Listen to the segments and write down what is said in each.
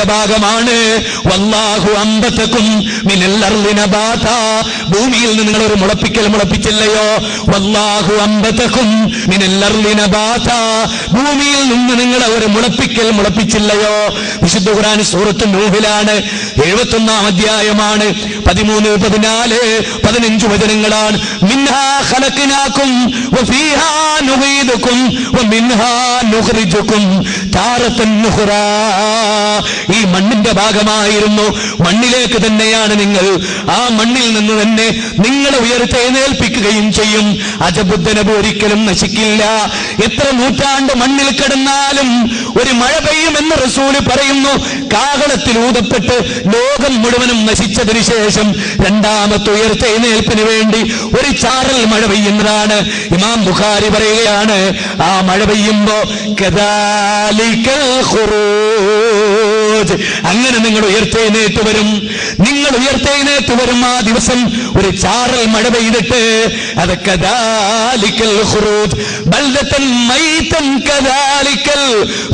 മണ്ണിന്റെ ഭാഗമാണ്. വല്ലാഹു അമ്പത്തക്കും മിനല്ലർലിന ബാധ ഭൂമിയിൽ നിന്ന് നിങ്ങൾ ഒരു മുളപ്പിക്കൽ മുളപ്പിച്ചില്ലയോ? വല്ലാഹു അമ്പത്തക്കും മിനല്ലർലിന ബാധ ഭൂമിയിൽ നിന്ന് നിങ്ങൾ ഒരു മുളപ്പിക്കൽ മുളപ്പിച്ചില്ലയോ? വിശുദ്ധ ഖുർആൻ സൂറത്ത് നൂഹിലാണ്. എഴുപത്തൊന്നാം അധ്യായമാണ്. പതിമൂന്ന് പതിനാല് പതിനഞ്ച് വചനങ്ങളാണ്. മിൻഹാ ഖലഖനാക്കും വഫീഹാ നുഈദുക്കും വമിൻഹാ നുഖ്രിജുക്കും. താറത്തൻ നുഖ്റാ. ഈ മണ്ണിന്റെ ഭാഗമായിരുന്നു. മണ്ണിലേക്ക് തന്നെയാണ് നിങ്ങൾ. ആ മണ്ണിൽ നിന്ന് തന്നെ നിങ്ങളെ ഉയർത്തെഴുന്നേൽപ്പിക്കുകയും ചെയ്യും. അജബുദ്ധനബ് ഒരിക്കലും നശിക്കില്ല. എത്ര നൂറ്റാണ്ട് മണ്ണിൽ കിടന്നാലും ഒരു മഴ പെയ്യുമെന്ന് റസൂൽ പറയുന്നു. കാകളത്തിൽ ഊതപ്പെട്ട് ലോകം മുഴുവനും നശിച്ചതിന് ശേഷം രണ്ടാമത്തെ ഉയർത്തെഴുന്നേൽപ്പിന് വേണ്ടി ഒരു ചാറൽ മഴ പെയ്യുന്നതാണ്. ഇമാം ബുഖാരി പറയുകയാണ് ആ മഴ പെയ്യുമ്പോ കദാലിക്കൽ ഖുറൂജ്. അങ്ങനെ നിങ്ങൾ ഉയർത്തെഴുന്നേറ്റ് വരും നിങ്ങൾ ഉയർത്തെഴുന്നേറ്റ് വരും ആ ദിവസം ഒരു ചാറൽ മഴ പെയ്തിട്ട് അത് കദാലിക്കൽ ഖുറൂജ്. ബൽദത്തൻ മൈതൻ കദാലിക്കൽ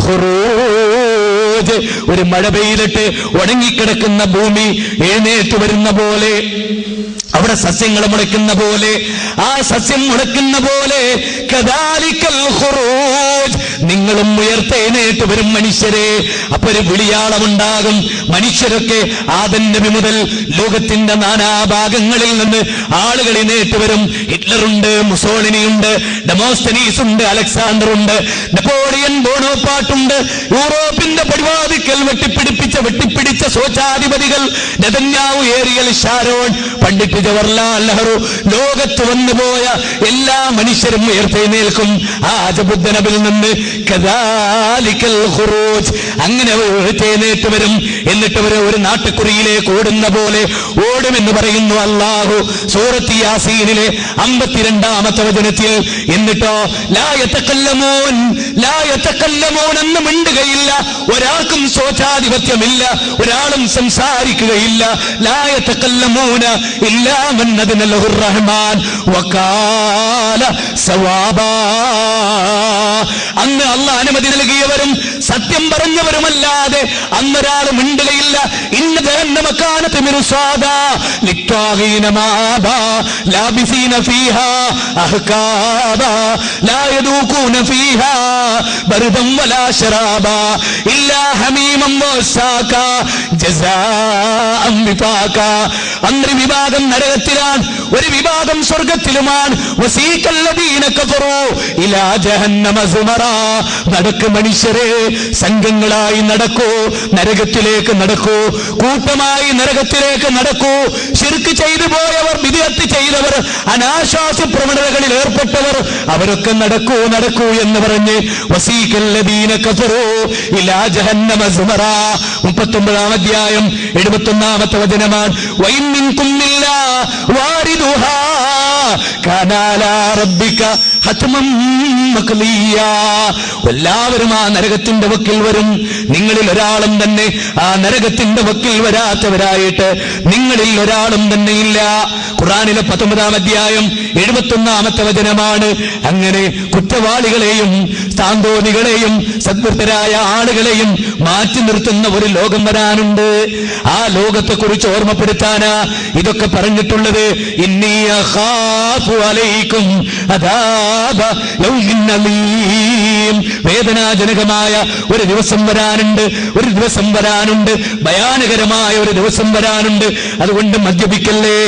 ഖുറൂജ്. ഒരു മഴ പെയ്തിട്ട് ഉണങ്ങിക്കിടക്കുന്ന ഭൂമി എഴുന്നേറ്റ് വരുന്ന പോലെ അവിടെ സസ്യങ്ങൾ മുളയ്ക്കുന്ന പോലെ ആ സസ്യം മുളയ്ക്കുന്ന പോലെ കദാലിക്കൽ ഖുറൂജ്. നിങ്ങളും ഉയർത്തേനേട്ട് വരും മനുഷ്യരെ. അപ്പൊ ഒരു വിളിയാളമുണ്ടാകും. മനുഷ്യരൊക്കെ ആദൻ നബി മുതൽ ലോകത്തിന്റെ നാനാഭാഗങ്ങളിൽ നിന്ന് ആളുകൾ എഴുന്നേറ്റ് വരും. ഹിറ്റ്ലറുണ്ട് മുസോളിനിയുണ്ട് ഡെമോസ്റ്റനീസ് ഉണ്ട് അലക്സാണ്ടർ ഉണ്ട് നെപ്പോളിയൻ ബോണോപ്പാട്ടുണ്ട്. യൂറോപ്പിന്റെ പടിവാതിക്കൽ വെട്ടിപ്പിടിപ്പിച്ച വെട്ടിപ്പിടിച്ച സ്വച്ഛാധിപതികൾ Netanyahu Ariel Sharon Pandit Jawaharlal Nehru. ലോകത്ത് വന്നുപോയ എല്ലാ മനുഷ്യരും ഉയർത്തെഴുന്നേൽക്കും. ആ അജബുദ്ധനബിൽ നിന്ന് അങ്ങനെ അവർ ഉയർത്തെഴുന്നേറ്റ് വരും. എന്നിട്ട് അവർ ഒരു നാട്ടുകുറിയിലേക്ക് ഓടുന്ന പോലെ ഓടുമെന്ന് പറയുന്നു അള്ളാഹു സൂറത്ത് യാസീനിലെ അമ്പത്തിരണ്ടാമത്തെ വചനത്തിൽ എന്നിട്ടോ ലായത്തക്കല്ലമോൻ ലായത്തക്കല്ലമോൻ എന്ന് മിണ്ടുകയില്ല. ഒരാൾക്കും സ്വച്ഛാധിപത്യമില്ല ഒരാളും സംസാരിക്കുകയില്ല. ലായത്തക്കല്ലമോന ഇല്ലാമെന്നതിന് റഹ്മാൻ വക്കാല സവാബാ. അല്ല അനുമതി നൽകിയവരും സത്യം പറഞ്ഞവരുമല്ലാതെ അന്നൊരാൾ മിണ്ടുകയില്ല ഇന്ന വിഭാഗം നരകത്തിലാണ്. ഒരു വിഭാഗം സ്വർഗത്തിലുമാണ്. നടക്ക് മനുഷ്യരെ സംഘങ്ങളായി നടക്കൂ നരകത്തിലേക്ക് നടക്കൂ കൂട്ടമായി നരകത്തിലേക്ക് നടക്കൂ. ശിർക്ക് ചെയ്തു പോയവർ വിധിയത്ത് ചെയ്തവർ അനാശ്വാസ പ്രവണതകളിൽ ഏർപ്പെട്ടവർ അവരൊക്കെ നടക്കൂ നടക്കൂ എന്ന് പറഞ്ഞ് ഇലാ ജഹന്നമ മുപ്പത്തൊമ്പതാം അധ്യായം എഴുപത്തൊന്നാമത്തെ വചനമാണ്. വാരിദുഹാ. എല്ലാവരും ആ നരകത്തിന്റെ വക്കിൽ വരും. നിങ്ങളിൽ ഒരാളും തന്നെ ആ നരകത്തിന്റെ വക്കിൽ വരാത്തവരായിട്ട് നിങ്ങളിൽ ഒരാളും തന്നെ ഇല്ല. ഖുറാനിലെ പത്തൊമ്പതാം അധ്യായം എഴുപത്തൊന്നാമത്തെ വചനമാണ്. അങ്ങനെ കുറ്റവാളികളെയും താന്തോനികളെയും സദ്വൃത്തരായ ആളുകളെയും മാറ്റി നിർത്തുന്ന ഒരു ലോകം വരാനുണ്ട്. ആ ലോകത്തെ കുറിച്ച് ഓർമ്മപ്പെടുത്താനാ ഇതൊക്കെ പറഞ്ഞിട്ടുള്ളത്. വേദനാജനകമായ ഒരു ദിവസം വരാനുണ്ട് ഒരു ദിവസം വരാനുണ്ട് ഭയാനകരമായ ഒരു ദിവസം വരാനുണ്ട്. അതുകൊണ്ട് മദ്യപിക്കല്ലേ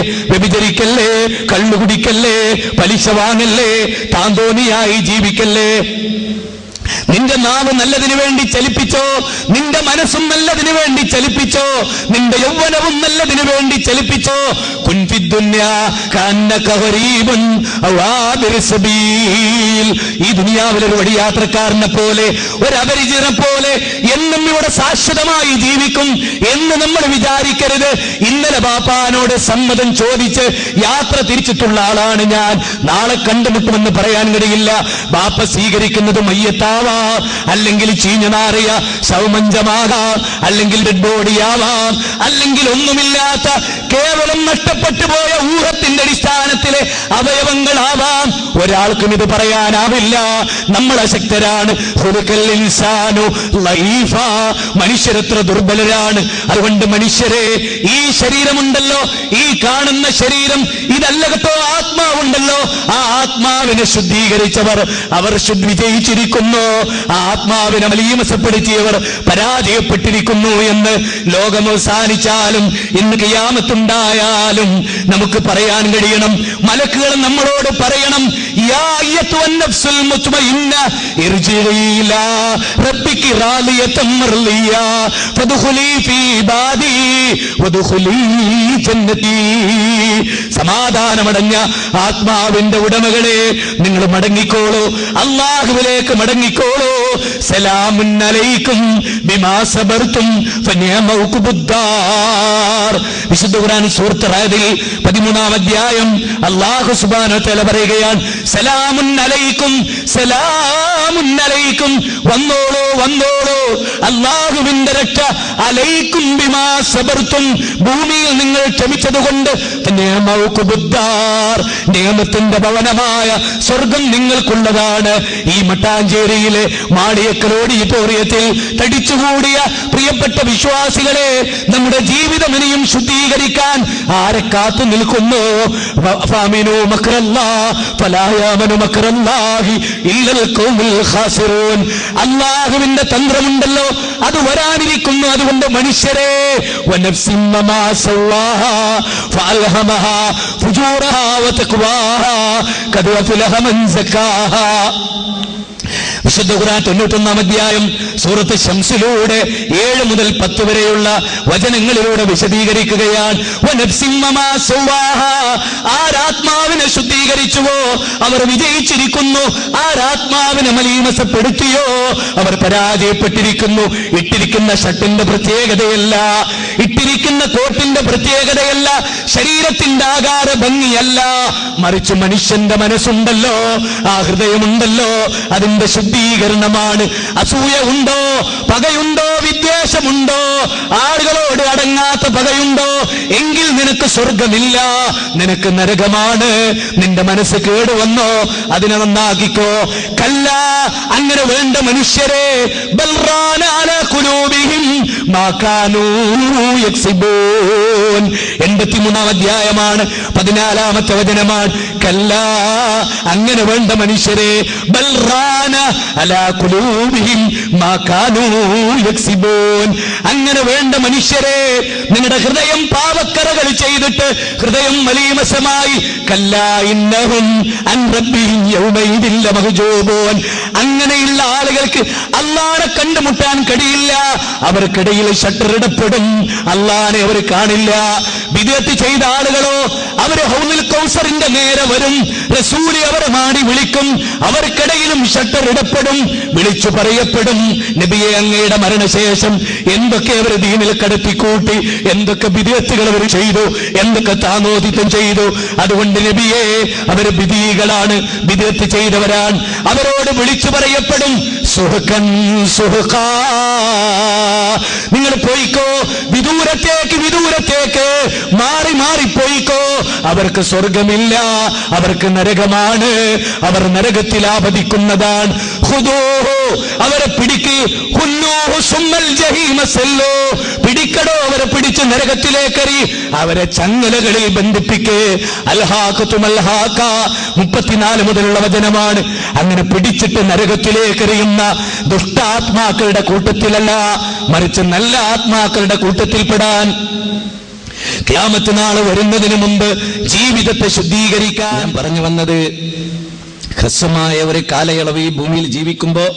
വ്യഭിചരിക്കല്ലേ കള്ളുകുടിക്കല്ലേ പലിശ വാങ്ങല്ലേ താന്തോന്നിയായി ജീവിക്കല്ലേ? നിന്റെ നാവ് നല്ലതിനു വേണ്ടി ചലിപ്പിച്ചോ? നിന്റെ മനസ്സും നല്ലതിനു വേണ്ടി ചലിപ്പിച്ചോ? നിന്റെ യൗവനവും നല്ലതിനു വേണ്ടി ചലിപ്പിച്ചോ? ഈ ദുനിയാവിലൊരു വഴിയാത്രക്കാരനെ പോലെ ഒരു പോലെ എന്നും ഇവിടെ ശാശ്വതമായി ജീവിക്കും എന്ന് നമ്മൾ വിചാരിക്കരുത്. ഇന്നലെ ബാപ്പാനോട് സമ്മതം ചോദിച്ച് യാത്ര തിരിച്ചിട്ടുള്ള ആളാണ് ഞാൻ. നാളെ കണ്ടുമുട്ടുമെന്ന് പറയാൻ കഴിയില്ല. ബാപ്പ സ്വീകരിക്കുന്നത് മയ്യത്താവാം അല്ലെങ്കിൽ ചീഞ്ഞ നാറിയ സൗമഞ്ചമാകാം അല്ലെങ്കിൽ ഡെഡ് ബോഡിയാവാം അല്ലെങ്കിൽ ഒന്നുമില്ലാത്ത കേവലം നഷ്ടപ്പെട്ടു പോയ ഊഹത്തിന്റെ അടിസ്ഥാനത്തിലെ അവയവങ്ങളാവാം. ഒരാൾക്കും ഇത് പറയാനാവില്ല. നമ്മൾ അശക്തരാണ്. ഇൻസാനു. മനുഷ്യരെത്ര ദുർബലരാണ്. അതുകൊണ്ട് മനുഷ്യരെ ഈ ശരീരമുണ്ടല്ലോ ഈ കാണുന്ന ശരീരം ഇതല്ല കേട്ടോ ആത്മാവുണ്ടല്ലോ. ആ ആത്മാവിനെ ശുദ്ധീകരിച്ചവർ അവർ വിജയിച്ചിരിക്കുന്നു. ആ ആത്മാവിനെ മലീമസപ്പെടുത്തിയവർ പരാജയപ്പെട്ടിരിക്കുന്നു എന്ന് ലോകം അവസാനിച്ചാലും ഇന്ന് കിയാമത്തുണ്ടായാലും നമുക്ക് പറയാൻ കഴിയണം. മലക്കുകൾ നമ്മളോട് പറയണം സമാധാനമടഞ്ഞ ആത്മാവിന്റെ ഉടമകളെ നിങ്ങൾ മടങ്ങിക്കോളൂ. അള്ളാഹുവിലേക്ക് മടങ്ങിക്കോളൂ. സലാമുൻ അലൈക്കും വിശുദ്ധ ഖുർആൻ സൂറത്ത് അധ്യായം പറയുകയാണ് സലാമുൻ അലൈക്കും സലാമുൻ അലൈക്കും അള്ളാഹുവിന്റെ രക്ഷ അലൈക്കും ബിമാ സബർത്തും. ഭൂമിയിൽ നിങ്ങൾ ക്ഷമിച്ചത് കൊണ്ട് നിയമത്തിന്റെ ഭവനമായ സ്വർഗം നിങ്ങൾക്കുള്ളതാണ്. ഈ മട്ടാഞ്ചേരിയിലെ മാടിയക്കൽ പോറിയത്തിൽ തടിച്ചുകൂടിയ പ്രിയപ്പെട്ട വിശ്വാസികളെ നമ്മുടെ ജീവിതം ഇനിയും ശുദ്ധീകരിക്കാൻ ആരെ കാത്തു നിൽക്കുന്നു? അള്ളാഹുവിന്റെ തന്ത്രമുണ്ടല്ലോ അത് വരാനിരിക്കുന്നു. അതുകൊണ്ട് മനുഷ്യരെ ഫുജൂറഹാ വതഖ്വാഹാ വിശുദ്ധ ഖുർആൻ തൊണ്ണൂറ്റൊന്നാം അധ്യായം സൂറത്ത് ശംസിലൂടെ ഏഴ് മുതൽ പത്ത് വരെയുള്ള വചനങ്ങളിലൂടെ വിശദീകരിക്കുകയാണ്. ആരാത്മാവിനെ ശുദ്ധീകരിച്ചുവോ? അവർ വിജയിച്ചിരിക്കുന്നു. ആരാത്മാവിനെ മലീമസപ്പെടുത്തിയോ? അവർ പരാജയപ്പെട്ടിരിക്കുന്നു. ഇട്ടിരിക്കുന്ന ഷട്ടിന്റെ പ്രത്യേകതയല്ല ഇട്ടിരിക്കുന്ന കോട്ടിന്റെ പ്രത്യേകതയല്ല ശരീരത്തിന്റെ ആകാര ഭംഗിയല്ല. മറിച്ച് മനുഷ്യന്റെ മനസ്സുണ്ടല്ലോ ആ ഹൃദയമുണ്ടല്ലോ അതിന്റെ ശുദ്ധീകരണമാണ്. അസൂയ ഉണ്ടോ? പകയുണ്ടോ? വിദ്വേഷമുണ്ടോ? ആളുകളോട് അടങ്ങാത്ത പകയുണ്ടോ? എങ്കിൽ നിനക്ക് സ്വർഗമില്ല നിനക്ക് നരകമാണ്. നിന്റെ മനസ്സ് കേടുവന്നോ അതിനെ നന്നാക്കിക്കോ. കല്ല അങ്ങനെ വേണ്ട മനുഷ്യരെ. എൺപത്തിമൂന്നാം അധ്യായമാണ്. പതിനാലാമത്തെ വചനമാണ്. കല്ല അങ്ങനെ വേണ്ട മനുഷ്യരെ. ബൽറാന അലാ ഖുലൂബിഹിം മാ അങ്ങനെ വേണ്ട മനുഷ്യരെ നിങ്ങളുടെ ഹൃദയം പാവക്കറകൾ ചെയ്തിട്ട് ഹൃദയം മലീമസമായി. കല്ല അൻ അങ്ങനെയുള്ള ആളുകൾക്ക് അള്ളാനെ കണ്ടുമുട്ടാൻ കഴിയില്ല അവർക്കിടയിൽ ഷട്ടർ ഇടപെടും അള്ളാനെ അവർ കാണില്ല. വിദേത്ത് ചെയ്ത ആളുകളോ അവർ ഹൗലിൽ കൗസറിന്റെ നേരെ വരും. റസൂലി അവരെ മാടി വിളിക്കും. അവർക്കിടയിലും ഷട്ടർ ഇടപ്പെടും. വിളിച്ചു പറയപ്പെടും. നബിയെ അങ്ങയുടെ മരണശേഷം എന്തൊക്കെ അവർ ദീനിൽ കടത്തിക്കൂട്ടി എന്തൊക്കെ വിദേത്തുകൾ അവർ ചെയ്തു എന്തൊക്കെ താനോദിത്വം ചെയ്തു. അതുകൊണ്ട് നബിയെ അവർ വിധികളാണ്. വിദേത്ത് ചെയ്തവരാണ്. അവരോട് വിളിച്ചു പറയപ്പെടും. സുഹക്കൻ സുഹക്ക. നിങ്ങൾ പോയിക്കോ. വിദൂരത്തേക്ക് വിദൂരത്തേക്ക്. മാറി മാറി പോയിക്കോ. അവർക്ക് സ്വർഗമില്ല അവർക്ക് നരകമാണ്. അവർ നരകത്തിൽ ആപതിക്കുന്നതാണ് അവരെ പിടിക്ക്. പിടിക്കടോ അവരെ പിടിച്ച് നരകത്തിലേക്കറി. അവരെ ചങ്ങലകളിൽ ബന്ധിപ്പിക്ക്. അൽഹാഖത്തും തുമൽഹാക്ക മുപ്പത്തിനാല് മുതലുള്ള വചനമാണ്. അങ്ങനെ പിടിച്ചിട്ട് നരകത്തിലേക്ക് എറിയുന്ന ദുഷ്ടാത്മാക്കളുടെ കൂട്ടത്തിലല്ല മറിച്ച് നല്ല ആത്മാക്കളുടെ കൂട്ടത്തിൽപ്പെടാൻ ക്യാമത്ത് നാൾ വരുന്നതിന് മുമ്പ് ജീവിതത്തെ ശുദ്ധീകരിക്കാൻ. ഞാൻ പറഞ്ഞു വന്നത് ഹ്രസ്വമായ ഒരു കാലയളവ് ഈ ഭൂമിയിൽ ജീവിക്കുമ്പോൾ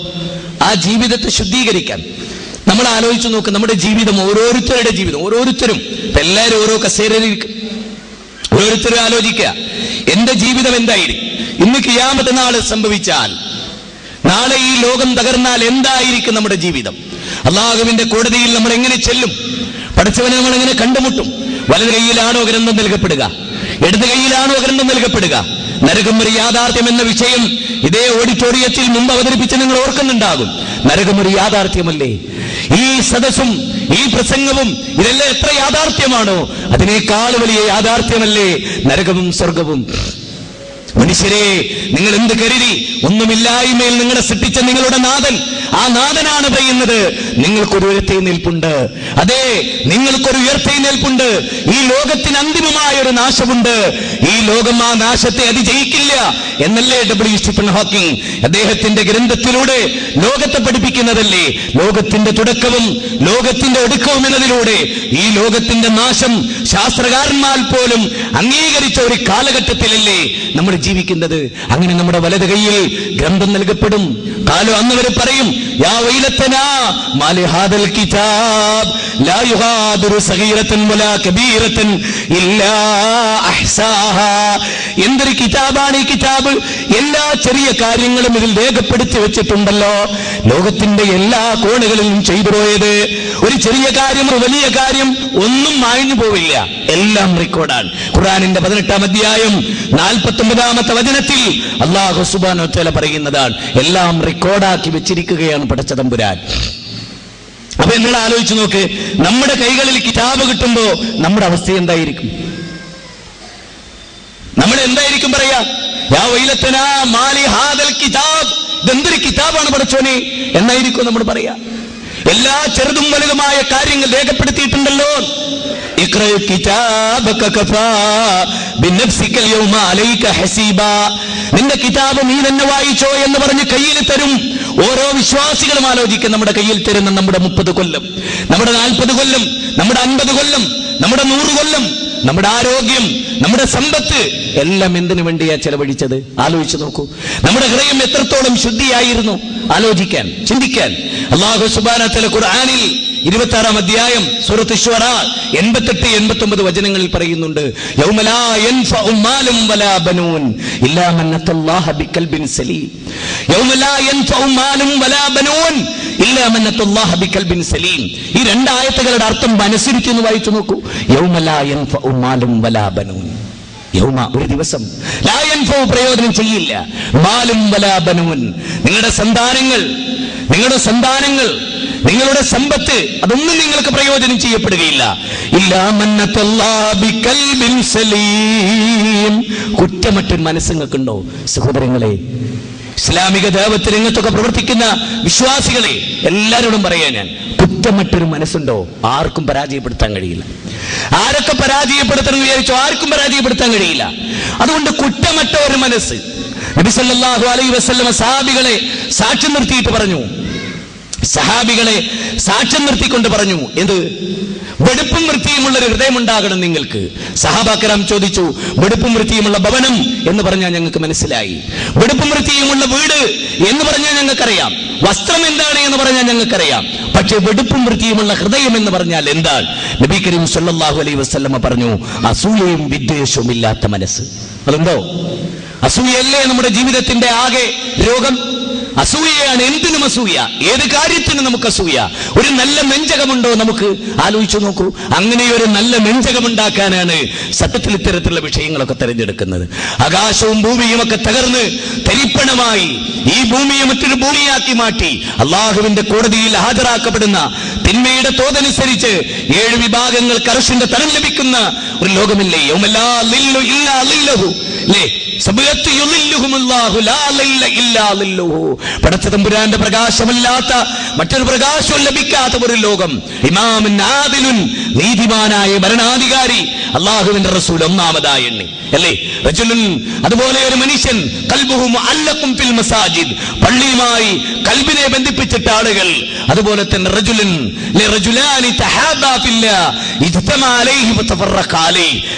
ആ ജീവിതത്തെ ശുദ്ധീകരിക്കാൻ. നമ്മൾ ആലോചിച്ച് നോക്ക് നമ്മുടെ ജീവിതം ഓരോരുത്തരുടെ ജീവിതം ഓരോരുത്തരും. എല്ലാവരും ഓരോ കസേരയിലിരിക്കും ഓരോരുത്തരും ആലോചിക്കുക എന്റെ ജീവിതം എന്തായിരിക്കും ഇന്ന് ക്യാമത്ത് നാൾ സംഭവിച്ചാൽ നാളെ ഈ ലോകം തകർന്നാൽ എന്തായിരിക്കും നമ്മുടെ ജീവിതം? അള്ളാഹുവിന്റെ കോടതിയിൽ നമ്മൾ എങ്ങനെ ചെല്ലും? പഠിച്ചവനെ നമ്മൾ എങ്ങനെ കണ്ടുമുട്ടും? വലത് കൈയിലാണോ ഗ്രന്ഥം നൽകപ്പെടുക? ഇടത് കൈയിലാണോ ഗ്രന്ഥം നൽകപ്പെടുക? നരകം ഒരു യാഥാർത്ഥ്യം എന്ന വിഷയം ഇതേ ഓഡിറ്റോറിയത്തിൽ മുമ്പ് അവതരിപ്പിച്ച് നിങ്ങൾ ഓർക്കുന്നുണ്ടാകും. നരകമൊരു യാഥാർത്ഥ്യമല്ലേ? ഈ സദസ്സും ഈ പ്രസംഗവും ഇതെല്ലാം എത്ര യാഥാർത്ഥ്യമാണോ? അതിനേക്കാൾ വലിയ യാഥാർത്ഥ്യമല്ലേ നരകവും സ്വർഗവും? മനുഷ്യരെ നിങ്ങൾ എന്ത് കരുതി? ഒന്നുമില്ലായ്മയിൽ നിങ്ങളെ സൃഷ്ടിച്ച നിങ്ങളുടെ നാഥൻ. ആ നാഥനാണ് പറയുന്നത്. നിങ്ങൾക്കൊരു ഉയർത്തെഴുന്നേൽപ്പുണ്ട്. അതെ നിങ്ങൾക്കൊരു ഉയർത്തെഴുന്നേൽപ്പുണ്ട്. ഈ ലോകത്തിന് അന്തിമമായ ഒരു നാശമുണ്ട്. ഈ ലോകം ആ നാശത്തെ അതിജയിക്കില്ല എന്നല്ലേ ഡബ്ല്യു സ്റ്റിഫൻ ഹോക്കിംഗ് അദ്ദേഹത്തിന്റെ ഗ്രന്ഥത്തിലൂടെ ലോകത്തെ പഠിപ്പിക്കുന്നതല്ലേ? ലോകത്തിന്റെ തുടക്കവും ലോകത്തിന്റെ ഒടുക്കവും എന്നതിലൂടെ ഈ ലോകത്തിന്റെ നാശം ശാസ്ത്രകാരന്മാർ പോലും അംഗീകരിച്ച ഒരു കാലഘട്ടത്തിലല്ലേ നമ്മൾ ജീവിക്കുന്നത്. അങ്ങനെ നമ്മുടെ വലത് കൈയിൽ ഗ്രന്ഥം നൽകപ്പെടും. കാലം അന്ന് വരെ പറയും യാ കിതാബ് ലാ സഗീറത്തൻ വലാ കബീറത്തൻ ഇല്ലാ എന്തൊരു കിതാബാണ് ഈ കിതാബ്? എല്ലാ ചെറിയ കാര്യങ്ങളും ഇതിൽ രേഖപ്പെടുത്തി വെച്ചിട്ടുണ്ടല്ലോ. ലോകത്തിന്റെ എല്ലാ കോണുകളിലും ചെയ്തു പോയത് ഒരു ചെറിയ കാര്യം ഒരു വലിയ കാര്യം ഒന്നും മായഞ്ഞു പോവില്ല. എല്ലാം റെക്കോർഡാണ്. ഖുറാനിന്റെ പതിനെട്ടാം അധ്യായം നാൽപ്പത്തി ഒമ്പതാമത്തെ വചനത്തിൽ അള്ളാഹു സുബാനോ ചില പറയുന്നതാണ്. എല്ലാം റെക്കോർഡാക്കി വെച്ചിരിക്കുകയാണ് പഠിച്ച തമ്പുരാൻ. അപ്പൊ നിങ്ങൾ ആലോചിച്ചു നോക്ക് നമ്മുടെ കൈകളിൽ കിതാബ് കിട്ടുമ്പോ നമ്മുടെ അവസ്ഥ എന്തായിരിക്കും? നമ്മൾ എന്തായിരിക്കും പറയാ? യാ മാലി ഹാദൽ കിതാബ്. ഇതെന്തൊരു കിതാബാണ് പഠിച്ചോനെ എന്നായിരിക്കും നമ്മൾ പറയാ. എല്ലാ ചെറുതും വലുതുമായ കാര്യങ്ങൾ രേഖപ്പെടുത്തിയിട്ടുണ്ടല്ലോ. നിന്റെ കിതാബ് നീ തന്നെ വായിച്ചോ എന്ന് പറഞ്ഞ് കയ്യിൽ തരും. ഓരോ വിശ്വാസികളും ആലോചിക്കും നമ്മുടെ കയ്യിൽ തരുന്ന നമ്മുടെ മുപ്പത് കൊല്ലം നമ്മുടെ നാൽപ്പത് കൊല്ലം നമ്മുടെ അൻപത് കൊല്ലം നമ്മുടെ നൂറ് കൊല്ലം. നമ്മുടെ ആരോഗ്യം നമ്മുടെ സമ്പത്ത്. എല്ലാം എന്തിനു വേണ്ടിയാ ചെലവഴിച്ചത്? ആലോചിച്ചു നോക്കൂ. നമ്മുടെ ഹൃദയം എത്രത്തോളം ശുദ്ധിയായിരുന്നു? ആലോചിക്കാൻ ചിന്തിക്കാൻ. അള്ളാഹു സുബാനത്തിലെ ഖുർആനിൽ ഇരുപത്തി ആറാം അധ്യായം ഷ്വറ എൺപത്തെട്ട് എൺപത്തി ഒമ്പത് വചനങ്ങളിൽ പറയുന്നുണ്ട് ഈ രണ്ടായത്തുകളുടെ അർത്ഥം മനസ്സിരിക്കുന്നു വായിച്ചു നോക്കൂ. യൗമലാ യൗമ ഒരു ദിവസം. ലായൻഫോ പ്രയോജനം ചെയ്യില്ല. മാലും വലാബനവൻ നിങ്ങളുടെ സന്താനങ്ങൾ നിങ്ങളുടെ സന്താനങ്ങൾ നിങ്ങളുടെ സമ്പത്ത് അതൊന്നും നിങ്ങൾക്ക് പ്രയോജനം ചെയ്യപ്പെടുകയില്ല. കുറ്റമറ്റ മന്നത്തല്ലാ ബിഖൽബിൻ സലീം. കുറ്റമറ്റൊരു മനസ്സ് സഹോദരങ്ങളെ ഇസ്ലാമിക ദേവത്ത് രംഗത്തൊക്കെ പ്രവർത്തിക്കുന്ന വിശ്വാസികളെ എല്ലാവരോടും പറയാ ഞാൻ. കുറ്റമറ്റൊരു മനസ്സുണ്ടോ? ആർക്കും പരാജയപ്പെടുത്താൻ കഴിയില്ല. ആരൊക്കെ പരാജയപ്പെടുത്തണം വിചാരിച്ചോ? ആർക്കും പരാജയപ്പെടുത്താൻ കഴിയില്ല. അതുകൊണ്ട് കുറ്റമറ്റ ഒരു മനസ്സ്. നബി സല്ലല്ലാഹു അലൈഹി വസല്ലമ സഹാബികളെ സാക്ഷ്യം നിർത്തിയിട്ട് പറഞ്ഞു സഹാബികളെ സാക്ഷ്യം നിർത്തിക്കൊണ്ട് പറഞ്ഞു എന്ത്? വെടുപ്പും വൃത്തിയുമുള്ള ഒരു ഹൃദയം ഉണ്ടാകണം നിങ്ങൾക്ക്. സഹാബാക്കരാം ചോദിച്ചു വെടുപ്പും വൃത്തിയുമുള്ള ഭവനം? എന്ന് പറഞ്ഞാൽ ഞങ്ങൾക്ക് മനസ്സിലായി. വെടുപ്പും വൃത്തിയുമുള്ള വീട്? എന്ന് പറഞ്ഞാൽ ഞങ്ങൾക്കറിയാം. വസ്ത്രം എന്താണ്? എന്ന് പറഞ്ഞാൽ ഞങ്ങൾക്കറിയാം. പക്ഷെ വെടുപ്പും വൃത്തിയുമുള്ള ഹൃദയം എന്ന് പറഞ്ഞാൽ എന്താണ്? നബി കരീം സല്ലാഹു അലൈഹി വസ്ലമ പറഞ്ഞു അസൂയയും വിദ്വേഷവും ഇല്ലാത്ത മനസ്സ്. അതുണ്ടോ? അസൂയല്ലേ നമ്മുടെ ജീവിതത്തിന്റെ ആകെ രോഗം? അസൂയയാണ്. എന്തിനും അസൂയ? ഏത് കാര്യത്തിനും നമുക്ക് അസൂയ. ഒരു നല്ല മെഞ്ചകമുണ്ടോ നമുക്ക്? ആലോചിച്ചു നോക്കൂ. അങ്ങനെ ഒരു നല്ല മെഞ്ചകമുണ്ടാക്കാനാണ് സത്യത്തിൽ ഇത്തരത്തിലുള്ള വിഷയങ്ങളൊക്കെ തെരഞ്ഞെടുക്കുന്നത്. ആകാശവും ഭൂമിയും ഒക്കെ തകർന്ന് തരിപ്പണമായി ഈ ഭൂമിയെ മറ്റൊരു ഭൂമിയാക്കി മാറ്റി അള്ളാഹുവിന്റെ കോടതിയിൽ ഹാജരാക്കപ്പെടുന്ന തിന്മയുടെ തോതനുസരിച്ച് ഏഴ് വിഭാഗങ്ങൾ കർഷിന്റെ തരം ലഭിക്കുന്ന ഒരു ലോകമില്ലേ? യൗമല്ലാ ലില്ലു ലില്ലഹു. ലേ ലാ. പടച്ച തമ്പുരാന്റെ പ്രകാശമല്ലാത്ത മറ്റൊരു പ്രകാശവും ലഭിക്കാത്ത ഒരു ലോകം. ഇമാമുൻ ആദിലുൻ നീതിമാനായ ഭരണാധികാരി അള്ളാഹുവിന്റെ റസൂൽ ഒന്നാമതായി എണ്ണി. അല്ലേ? റജുലുൻ അതുപോലെ ഒരു മനുഷ്യൻ കൽബുഹും അല്ലക്കും ഫിൽ മസാജിദ്. പള്ളിയുമായി കൽബിനെ ബന്ധിപ്പിച്ചിട്ട ആളുകൾ. അതുപോലെ തന്നെ റജുലുൻ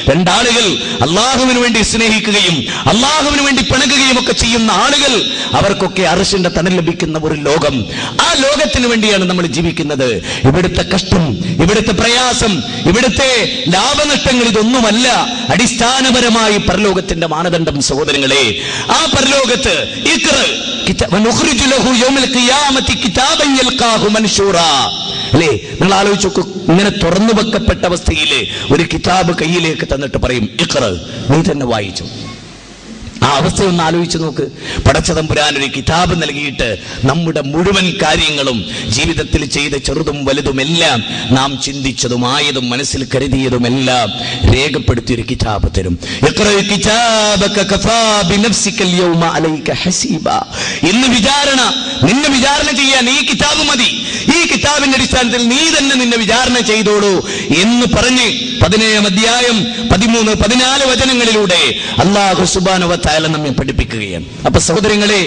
രണ്ടാളുകൾ അള്ളാഹുവിന് വേണ്ടി സ്നേഹിക്കുകയും അള്ളാഹുവിന് വേണ്ടി പിണങ്ങുകയും ഒക്കെ ചെയ്യുന്ന ആളുകൾ അവർക്കൊക്കെ അർഷിന്റെ തണൽ ലഭിക്കുന്ന ഒരു ലോകം. ആ ലോകത്തിന് വേണ്ടിയാണ് നമ്മൾ ജീവിക്കുന്നത്. ഇവിടുത്തെ കഷ്ടം ഇവിടുത്തെ പ്രയാസം ഇവിടുത്തെ ലാഭനഷ്ടങ്ങൾ ഇതൊന്നുമല്ല. അടിസ്ഥാനപരമായി പരലോകത്തിന്റെ മാനദണ്ഡം സഹോദരങ്ങളെ ആ പരലോകത്ത് അല്ലേ? നിങ്ങൾ ആലോചിച്ച് നോക്കൂ ഇങ്ങനെ തുറന്നു വെക്കപ്പെട്ട അവസ്ഥയിൽ ഒരു കിതാബ് കയ്യിലേക്ക് തന്നിട്ട് പറയും ഇഖ്റ നീ തന്നെ വായിച്ചു. ആ അവസ്ഥ ഒന്ന് ആലോചിച്ച് നോക്ക്. പടച്ചതമ്പുരാൻ ഒരു കിതാബ് നൽകിയിട്ട് നമ്മുടെ മുഴുവൻ കാര്യങ്ങളും ജീവിതത്തിൽ ചെയ്ത ചെറുതും വലുതുമെല്ലാം നാം ചിന്തിച്ചതുമായതും മനസ്സിൽ കരുതിയതുമെല്ലാം രേഖപ്പെടുത്തിയ ഒരു കിതാബ് തരും. എന്ന് വിചാരണ നിന്നെ വിചാരണ ചെയ്യാൻ ഈ കിതാബ് മതി. ഈ കിതാബിന്റെ അടിസ്ഥാനത്തിൽ നീ തന്നെ നിന്നെ വിചാരണ ചെയ്തോളൂ എന്ന് പറഞ്ഞ് പതിനേഴാം അധ്യായം പതിമൂന്ന് പതിനാല് വചനങ്ങളിലൂടെ അള്ളാഹു സുബാനുവത്തായാലും നമ്മെ പഠിപ്പിക്കുകയാണ്. അപ്പൊ സഹോദരങ്ങളെ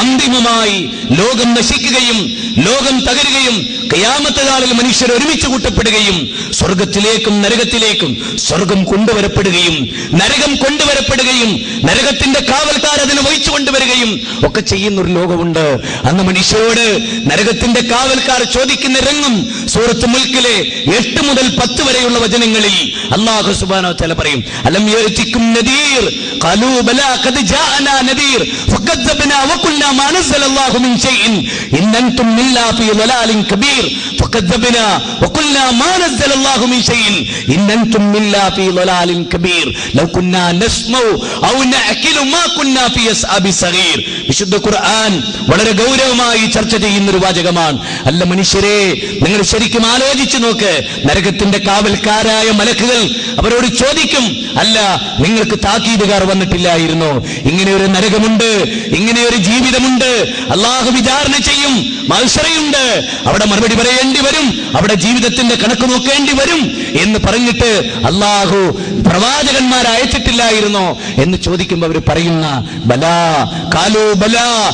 അന്തിമമായി ലോകം നശിക്കുകയും ലോകം തകരുകയും കയാമത്ത കാലിൽ മനുഷ്യർ ഒരുമിച്ച് കൂട്ടപ്പെടുകയും സ്വർഗത്തിലേക്കും നരകത്തിലേക്കും സ്വർഗം കൊണ്ടുവരപ്പെടുകയും നരകം കൊണ്ടുവരപ്പെടുകയും നരകത്തിന്റെ കാവൽക്കാർ അതിനെ വഹിച്ചു കൊണ്ടുവരികയും ഒക്കെ ചെയ്യുന്ന ഒരു ലോകമുണ്ട്. അന്ന് മനുഷ്യരോട് നരകത്തിന്റെ കാവൽക്കാർ ചോദിക്കുന്ന രംഗം സൂറത്ത് മുൽക്കിലെ എട്ട് മുതൽ പത്ത് വരെയുള്ള വചനങ്ങളിൽ അള്ളാഹു സുബാനോ ചില പറയും അലം നദീർ ഖാലൂ ബലാ جاءنا ജാഅനാ فكذبنا ഫകദ്ദബ്നാ ما نزل الله من شيء. إن أنتم إلا في ഫീ كبير فكذبنا ഫകദ്ദബ്നാ ما نزل الله من شيء. إن أنتم إلا في ഫീ كبير. لو كنا نسمع أو ഔ ما كنا في ഫീ صغير. വിശുദ്ധ ഖുർആൻ വളരെ ഗൗരവമായി ചർച്ച ചെയ്യുന്ന ഒരു വാചകമാണ്. അല്ല മനുഷ്യരെ നിങ്ങൾ ശരിക്കും ആലോചിച്ചു നോക്ക്. നരകത്തിന്റെ കാവൽക്കാരായ മലക്കുകൾ അവരോട് ചോദിക്കും അല്ല നിങ്ങൾക്ക് താക്കീതുകാർ വന്നിട്ടില്ലായിരുന്നോ? ഇങ്ങനെ ഒരു നരകമുണ്ട് ഇങ്ങനെ ഒരു ജീവിതമുണ്ട്. അള്ളാഹു വിചാരണ ചെയ്യും മത്സരയുണ്ട്. അവിടെ മറുപടി പറയേണ്ടി വരും അവിടെ ജീവിതത്തിന്റെ കണക്ക് നോക്കേണ്ടി വരും എന്ന് പറഞ്ഞിട്ട് അള്ളാഹു പ്രവാചകന്മാർ അയച്ചിട്ടില്ലായിരുന്നോ എന്ന് ചോദിക്കുമ്പോൾ അവർ പറയുന്ന ബലാ കാലു ബലാ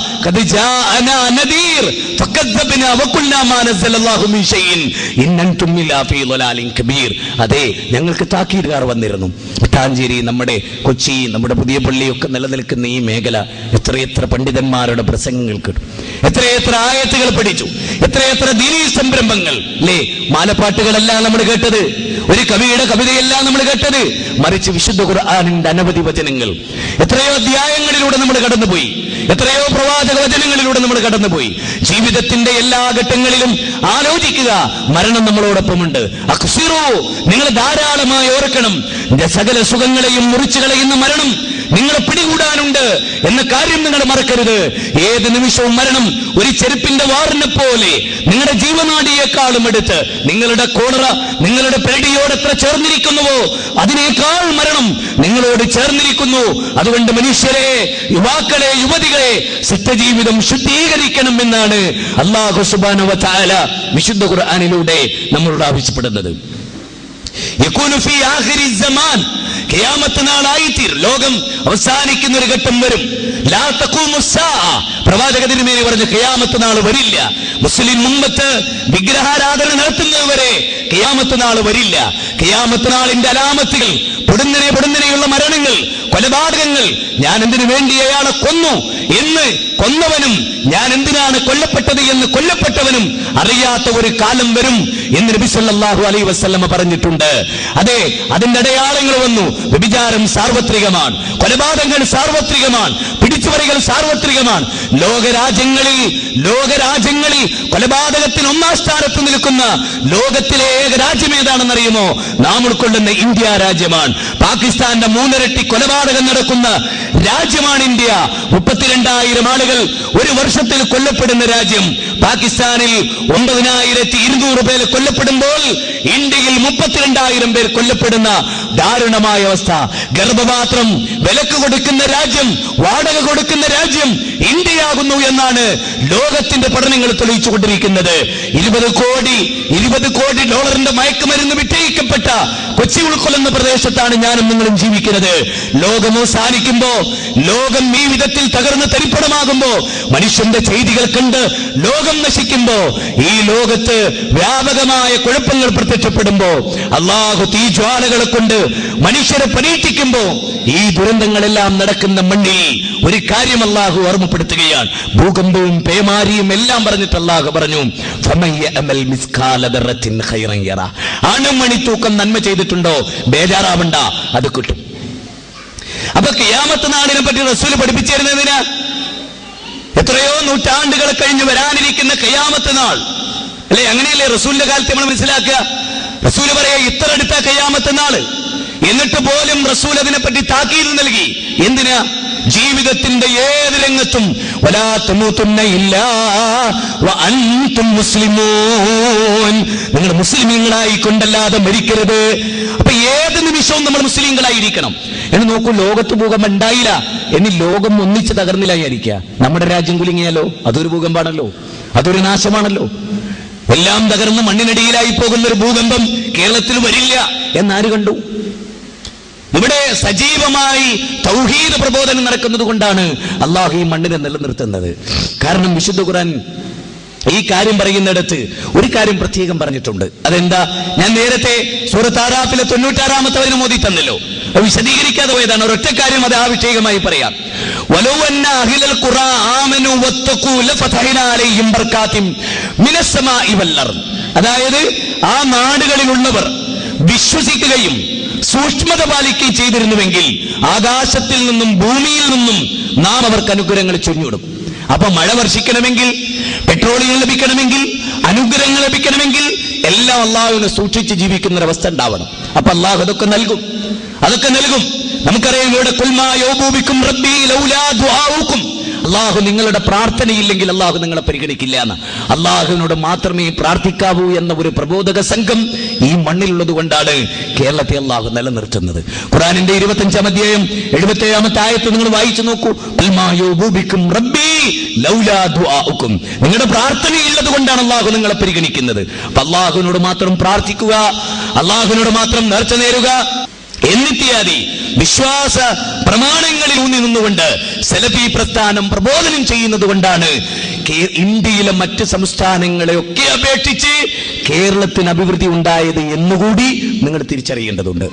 അതെ ഞങ്ങൾക്ക് താക്കീതുകാർ വന്നിരുന്നു. ഒട്ടാഞ്ചേരി നമ്മുടെ കൊച്ചി നമ്മുടെ പുതിയ പള്ളിയൊക്കെ നിലനിൽക്കുന്ന ഈ മേഖല എത്രയെത്ര പണ്ഡിതന്മാരുടെ പ്രസംഗങ്ങൾ കേട്ടു. എത്രയെത്ര ആയത്തുകൾ പഠിച്ചു. എത്രയെത്ര ദീനീ സംരംഭങ്ങൾ. അല്ലേ മാലപ്പാട്ടുകളല്ല നമ്മൾ കേട്ടത്. ഒരു കവിയുടെ കവിതയല്ല നമ്മൾ കേട്ടത്. മറിച്ച് വിശുദ്ധ ഖുർആാനിന്റെ അനവധി വചനങ്ങൾ. എത്രയോ അധ്യായങ്ങളിലൂടെ നമ്മൾ കടന്നുപോയി. എത്രയോ പ്രവാചക വചനങ്ങളിലൂടെ നമ്മൾ കടന്നുപോയി. ജീവിതത്തിന്റെ എല്ലാ ഘട്ടങ്ങളിലും ആലോചിക്കുക. മരണം നമ്മളോടൊപ്പമുണ്ട്. അക്സിറോ നിങ്ങൾ ധാരാളമായി ഓർക്കണം. നിന്റെ സകല സുഖങ്ങളെയും മുറിച്ചു കളയുന്ന മരണം നിങ്ങളെ പിടികൂടാനുണ്ട് എന്ന കാര്യം നിങ്ങൾ മറക്കരുത്. ഏത് നിമിഷവും മരണം ഒരു ചെരുപ്പിന്റെ വാറിനെ പോലെ നിങ്ങളുടെ ജീവനാടിയേക്കാളും എടുത്ത് നിങ്ങളുടെ കോളറ നിങ്ങളുടെ പേടിയോട് എത്ര ചേർന്നിരിക്കുന്നുവോ അതിനേക്കാൾ മരണം നിങ്ങളോട് ചേർന്നിരിക്കുന്നു. അതുകൊണ്ട് മനുഷ്യരെ യുവാക്കളെ യുവതികളെ സത്യജീവിതം ശുദ്ധീകരിക്കണം എന്നാണ് അള്ളാഹു സുബാനവ താല വിശുദ്ധ ഖുർആാനിലൂടെ നമ്മളോട് ആവശ്യപ്പെടുന്നത്. ലോകം അവസാനിക്കുന്ന ഒരു ഘട്ടം വരും. പ്രവാചക തിരുമേനി പറഞ്ഞു ഖിയാമത്ത് നാൾ വരില്ല. മുസ്ലിം മുമ്പത്ത് വിഗ്രഹാരാധന നടത്തുന്നത് വരെ ഖിയാമത്ത് നാൾ വരില്ല. ഖിയാമത്ത് നാളിന്റെ അലാമത്തുകൾ പൊടുന്നനെ പൊടുന്നനെയുള്ള മരണങ്ങൾ കൊലപാതകങ്ങൾ. ഞാൻ എന്തിനു വേണ്ടി അയാളെ കൊന്നു? എന്ന് കൊന്നവനും ഞാൻ എന്തിനാണ് കൊല്ലപ്പെട്ടത് എന്ന് കൊല്ലപ്പെട്ടവനും അറിയാത്ത ഒരു കാലം വരും എന്ന് നബി സല്ലല്ലാഹു അലൈഹി വസല്ലമ പറഞ്ഞിട്ടുണ്ട്. അതെ അതിന്റെ അടയാളങ്ങൾ വന്നു. വ്യഭിചാരം സാർവത്രികമാണ്. കൊലപാതകങ്ങൾ സാർവത്രികമാണ്. പിടിച്ചുപറികൾ സാർവത്രികമാണ്. ലോകരാജ്യങ്ങളിൽ ലോകരാജ്യങ്ങളിൽ കൊലപാതകത്തിന് ഒന്നാം സ്ഥാനത്ത് നിൽക്കുന്ന ലോകത്തിലെ ഏക രാജ്യം ഏതാണെന്നറിയുമോ? നാം ഉൾക്കൊള്ളുന്ന ഇന്ത്യ രാജ്യമാണ്. പാകിസ്ഥാന്റെ മൂന്നിരട്ടി കൊലപാതകം നടക്കുന്ന രാജ്യമാണ് ഇന്ത്യ. മുപ്പത്തിരണ്ടായിരം ആളുകൾ ഒരു വർഷത്തിൽ കൊല്ലപ്പെടുന്ന രാജ്യം. പാകിസ്ഥാനിൽ ഒമ്പതിനായിരത്തി ഇരുന്നൂറ് പേർ കൊല്ലപ്പെടുമ്പോൾ ഇന്ത്യയിൽ മുപ്പത്തിരണ്ടായിരം പേർ കൊല്ലപ്പെടുന്ന ദാരുണമായ അവസ്ഥ. ഗർഭപാത്രം വിലക്ക് കൊടുക്കുന്ന രാജ്യം വാടക കൊടുക്കുന്ന രാജ്യം ഇന്ത്യയാകുന്നു എന്നാണ് ലോകത്തിന്റെ പഠനങ്ങൾ തെളിയിച്ചു കൊണ്ടിരിക്കുന്നത് ഇരുപത് കോടി ഇരുപത് കോടി ഡോളറിന്റെ മയക്കുമരുന്ന് വിറ്റയിക്കപ്പെട്ട കൊച്ചി ഉൾക്കൊള്ളുന്ന പ്രദേശത്താണ് ഞാനും നിങ്ങളും ജീവിക്കുന്നത്. ലോകം അവസാനിക്കുമ്പോ ലോകം ഈ വിധത്തിൽ തകർന്ന് തരിപ്പണമാകുമ്പോ മനുഷ്യന്റെ ചെയ്തികൾ കണ്ട് ലോകം നശിക്കുമ്പോ ഈ ലോകത്ത് വ്യാപകമായ കുഴപ്പങ്ങൾ പ്രത്യക്ഷപ്പെടുമ്പോ അള്ളാഹു തീ ജ്വാലകളെ കൊണ്ട് മനുഷ്യരെ പരീക്ഷിക്കുമ്പോ ഈ ദുരന്തങ്ങളെല്ലാം നടക്കുന്ന മണ്ണിൽ ഒരു കാര്യം അല്ലാഹു ഓർമ്മപ്പെടുത്തുകയാണ്. ഭൂകമ്പവും പേമാരിയും എല്ലാം പറഞ്ഞിട്ട് അള്ളാഹു പറഞ്ഞു അണുമണിത്തൂക്കം യഅമൽ മിസ്കാല ദർറത്തിൻ ഖൈറൻ യറ." അണുമണി തൂക്കം നന്മ ചെയ്തിട്ടുണ്ടോ? ബേജാറാവണ്ട അത് കിട്ടും. അപ്പൊ കിയാമത്ത് നാടിനെ പറ്റി റസൂൽ പഠിപ്പിച്ചിരുന്നതിന് എത്രയോ നൂറ്റാണ്ടുകൾ കഴിഞ്ഞ് വരാനിരിക്കുന്ന കയ്യാമത്ത് നാൾ. അല്ലെ അങ്ങനെയല്ലേ റസൂലിന്റെ കാലത്ത് നമ്മൾ മനസ്സിലാക്കുക? റസൂൽ പറയാ ഇത്ര അടുത്ത കയ്യാമത്ത് നാൾ എന്നിട്ട് പോലും റസൂൽ അതിനെപ്പറ്റി താക്കീത് നൽകി. എന്തിനാ? ജീവിതത്തിന്റെ ഏത് രംഗത്തും നിങ്ങൾ മുസ്ലിമീങ്ങളായി കൊണ്ടല്ലാതെ മരിക്കരുത്. അപ്പൊ ഏത് നിമിഷവും നമ്മൾ മുസ്ലിങ്ങളായിരിക്കണം. എന്ന് നോക്കൂ ലോകത്ത് ഭൂകമ്പം ഉണ്ടായില്ല. ഇനി ലോകം ഒന്നിച്ച് തകർന്നില്ലായിരിക്കുക. നമ്മുടെ രാജ്യം കുലുങ്ങിയാലോ? അതൊരു ഭൂകമ്പാണല്ലോ. അതൊരു നാശമാണല്ലോ. എല്ലാം തകർന്ന് മണ്ണിനടിയിലായി പോകുന്ന ഒരു ഭൂകമ്പം കേരളത്തിൽ വരില്ല. എന്നാര് കണ്ടു? ഇവിടെ സജീവമായി തൗഹീദ് പ്രബോധനം നടക്കുന്നത് കൊണ്ടാണ് അള്ളാഹു ഈ മണ്ണിനെ നിലനിർത്തുന്നത്. കാരണം വിശുദ്ധ ഖുറാൻ ഈ കാര്യം പറയുന്നിടത്ത് ഒരു കാര്യം പ്രത്യേകം പറഞ്ഞിട്ടുണ്ട്. അതെന്താ? ഞാൻ നേരത്തെ സൂറത്ത് ആറാഫിലെ തൊണ്ണൂറ്റാറാമത്തെ അവന് മോദി തന്നല്ലോ. അത് വിശദീകരിക്കാതെ പോയതാണ്. ഒരൊറ്റ കാര്യം അത് ആവിഷേകമായി പറയാം. അതായത് ആ നാടുകളിലുള്ളവർ വിശ്വസിക്കുകയും സൂക്ഷ്മത പാലിക്കുകയും ചെയ്തിരുന്നുവെങ്കിൽ ആകാശത്തിൽ നിന്നും ഭൂമിയിൽ നിന്നും നാം അവർക്ക് അനുഗ്രഹങ്ങൾ ചൊരിഞ്ഞുവിടും അപ്പൊ മഴ വർഷിക്കണമെങ്കിൽ പെട്രോളിയം ലഭിക്കണമെങ്കിൽ അനുഗ്രഹങ്ങൾ ലഭിക്കണമെങ്കിൽ എല്ലാം അള്ളാഹുവിനെ സൂക്ഷിച്ച് ജീവിക്കുന്ന ഒരു അവസ്ഥ ഉണ്ടാവണം. അപ്പൊ അള്ളാഹു അതൊക്കെ നൽകും. അതൊക്കെ നൽകും. നമുക്കറിയാം ഇവിടെ കുൽമാ കുൽമായോബൂബിക്കും റബ്ബി ലൗലാ ദുആഉക്കും അള്ളാഹു നിങ്ങളുടെ പ്രാർത്ഥനയില്ലെങ്കിൽ അള്ളാഹു നിങ്ങളെ പരിഗണിക്കില്ല എന്ന്. അള്ളാഹുവിനോട് മാത്രമേ പ്രാർത്ഥിക്കാവൂ എന്ന ഒരു പ്രബോധക സംഘം ഈ മണ്ണിലുള്ളത് കൊണ്ടാണ് കേരളത്തെ അള്ളാഹു നിലനിർത്തുന്നത്. ഖുറാനിന്റെ ഇരുപത്തഞ്ചാം അധ്യായം എഴുപത്തേഴാമത്തെ ആയത്ത് നിങ്ങൾ വായിച്ചു നോക്കൂ. റബ്ബി നിങ്ങളുടെ പ്രാർത്ഥനയുള്ളത് കൊണ്ടാണ് അള്ളാഹു നിങ്ങളെ പരിഗണിക്കുന്നത്. അള്ളാഹുവിനോട് മാത്രം പ്രാർത്ഥിക്കുക അള്ളാഹുവിനോട് മാത്രം നേർച്ച നേരുക എന്നിത്യാദി വിശ്വാസ പ്രമാണങ്ങളിൽ ഊന്നി നിന്നുകൊണ്ട് സെലഫി പ്രസ്ഥാനം പ്രബോധനം ചെയ്യുന്നത് കൊണ്ടാണ് ഇന്ത്യയിലെ മറ്റ് സംസ്ഥാനങ്ങളെ ഒക്കെ അപേക്ഷിച്ച് കേരളത്തിന് അഭിവൃദ്ധി ഉണ്ടായത് എന്നുകൂടി നിങ്ങൾ തിരിച്ചറിയേണ്ടതുണ്ട്.